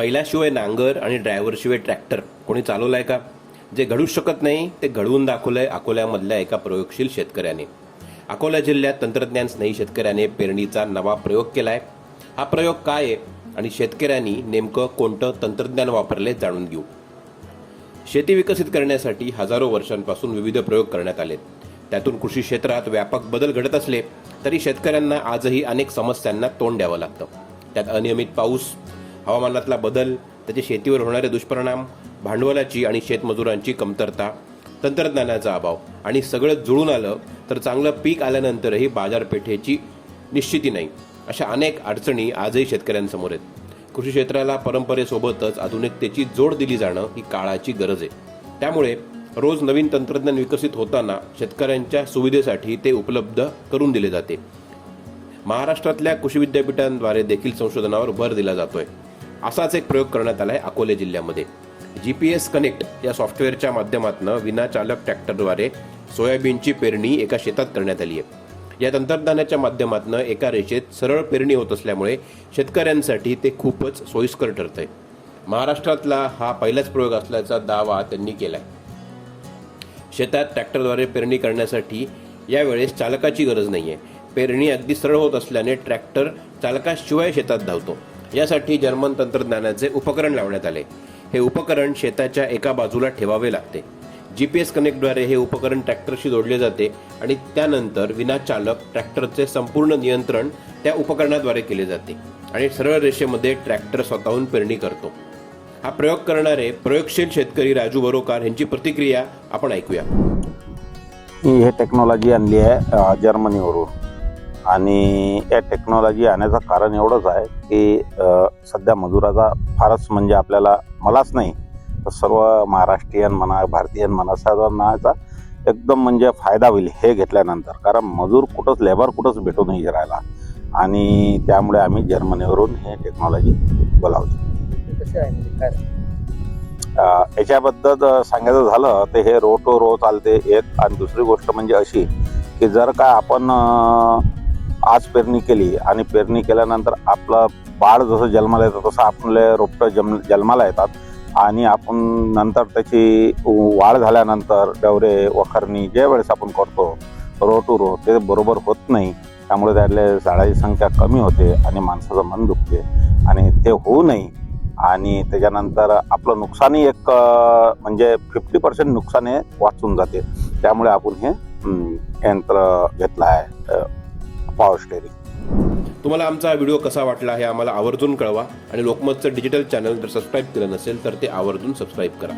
बैलाशिवाय नांगर आणि ड्रायव्हरशिवाय ट्रॅक्टर कोणी चालवलाय का? जे घडू शकत नाही ते घडवून दाखवलंय अकोल्यामधल्या एका प्रयोगशील शेतकऱ्याने. अकोला जिल्ह्यात तंत्रज्ञान स्नेही शेतकऱ्याने पेरणीचा नवा प्रयोग केलाय. हा प्रयोग काय आहे आणि शेतकऱ्यांनी नेमकं कोणतं तंत्रज्ञान वापरले जाणून घेऊ. शेती विकसित करण्यासाठी हजारो वर्षांपासून विविध प्रयोग करण्यात आलेत. त्यातून कृषी क्षेत्रात व्यापक बदल घडत असले तरी शेतकऱ्यांना आजही अनेक समस्यांना तोंड द्यावं लागतं. त्यात अनियमित पाऊस हवामानातला बदल त्याचे शेतीवर होणारे दुष्परिणाम भांडवलाची आणि शेतमजुरांची कमतरता तंत्रज्ञानाचा अभाव आणि सगळं जुळून आलं तर चांगलं पीक आल्यानंतरही बाजारपेठेची निश्चिती नाही अशा अनेक अडचणी आजही शेतकऱ्यांसमोर आहेत. कृषी क्षेत्राला परंपरेसोबतच आधुनिकतेची जोड दिली जाणं ही काळाची गरज आहे. त्यामुळे रोज नवीन तंत्रज्ञान विकसित होताना शेतकऱ्यांच्या सुविधेसाठी ते उपलब्ध करून दिले जाते. महाराष्ट्रातल्या कृषी विद्यापीठांद्वारे देखील संशोधनावर भर दिला जातोय. असाच एक प्रयोग करण्यात आला आहे अकोले जिल्ह्यामध्ये. जी पी एस कनेक्ट या सॉफ्टवेअरच्या माध्यमातून विनाचालक ट्रॅक्टरद्वारे सोयाबीनची पेरणी एका शेतात करण्यात आली आहे या तंत्रज्ञानाच्या माध्यमातून एका रेषेत सरळ पेरणी होत असल्यामुळे शेतकऱ्यांसाठी ते खूपच सोयीस्कर ठरतंय. महाराष्ट्रातला हा पहिलाच प्रयोग असल्याचा दावा त्यांनी केला आहे शेतात ट्रॅक्टरद्वारे पेरणी करण्यासाठी यावेळेस चालकाची गरज नाही आहे पेरणी अगदी सरळ होत असल्याने ट्रॅक्टर चालकाशिवाय शेतात धावतो. यासाठी जर्मन तंत्रज्ञानाचे उपकरण लावण्यात आले. हे उपकरण शेताच्या एका बाजूला ठेवावे लागते. जी पी एस कनेक्टद्वारे हे उपकरण ट्रॅक्टरशी जोडले जाते आणि त्यानंतर विनाचालक ट्रॅक्टरचे संपूर्ण नियंत्रण त्या उपकरणाद्वारे केले जाते आणि सरळ रेषेमध्ये ट्रॅक्टर स्वतःहून पेरणी करतो. हा प्रयोग करणारे प्रयोगशील शेतकरी राजू बरोकार यांची प्रतिक्रिया आपण ऐकूया. ही हे टेक्नॉलॉजी आणली आहे जर्मनीवरून. आणि या टेक्नॉलॉजी आणण्याचं कारण एवढंच आहे की सध्या मजुराचा फारच म्हणजे आपल्याला मलाच नाही तर सर्व महाराष्ट्रीयन म्हणा भारतीयन म्हणा सर्वांना याचा एकदम म्हणजे फायदा होईल हे घेतल्यानंतर. कारण मजूर कुठंच लेबर कुठंच भेटू नाही राहिला. आणि त्यामुळे आम्ही जर्मनीवरून हे टेक्नॉलॉजी बोलावली म्हणजे याच्याबद्दल सांगायचं झालं तर हे रो टू रो चालते. एक आणि दुसरी गोष्ट म्हणजे अशी की जर का आपण आज पेरणी केली आणि पेरणी केल्यानंतर आपलं बाळ जसं जन्माला येतं तसं आपले रोपटं जन्म जन्माला येतात. आणि आपण नंतर त्याची वाढ झाल्यानंतर डवरे वखरणी ज्या वेळेस आपण करतो रो टू रो ते बरोबर होत नाही. त्यामुळे त्यातले झाडाची संख्या कमी होते आणि माणसाचं मन दुखते. आणि ते होऊ नये. आणि त्याच्यानंतर आपलं नुकसानही एक म्हणजे फिफ्टी पर्सेंट नुकसान हे वाचून जाते. त्यामुळे आपण हे यंत्र घेतलं आहे. पॉवर स्टेरिंग तुम्हाला आमचा व्हिडिओ कसा वाटला हे आम्हाला आवर्जून कळवा आणि लोकमतचं डिजिटल चॅनल जर सबस्क्राईब केलं नसेल तर ते आवर्जून सबस्क्राईब करा.